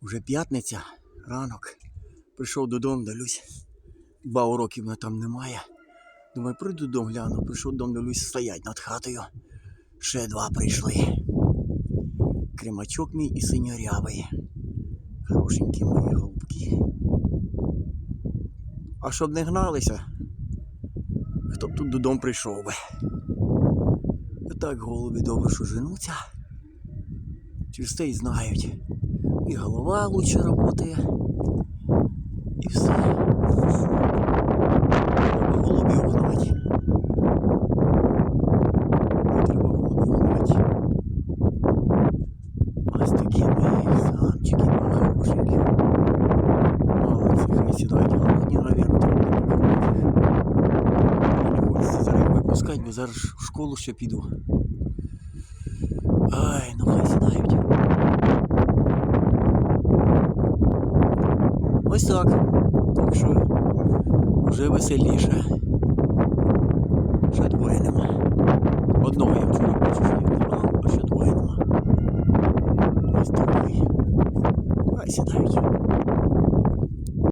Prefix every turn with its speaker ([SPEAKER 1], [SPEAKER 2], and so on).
[SPEAKER 1] Уже п'ятниця, ранок. Прийшов додому, дивлюсь. Два уроки мене там немає. Думаю, прийду додому, гляну. Прийшов додому, дивлюсь, стоять над хатою. Ще два прийшли. Кримачок мій і синьорявий. Хорошенькі мої голубки. А щоб не гналися, хто б тут додому прийшов би. Так голубі добре, що женуться. Через те й знають. І голова лучше працює. І все. Треба. Не треба голубів гнати. Хай сідають голодні, навірно, треба покормити. Не хочеться зараз бо зараз в школу ще піду. Ай, ну хай сідають. Ось так. Так що вже веселіше. Ще двоє нема. Одного я вчора бачу, що забрав, а ще двоє нема. Ось такий. Ай сідають.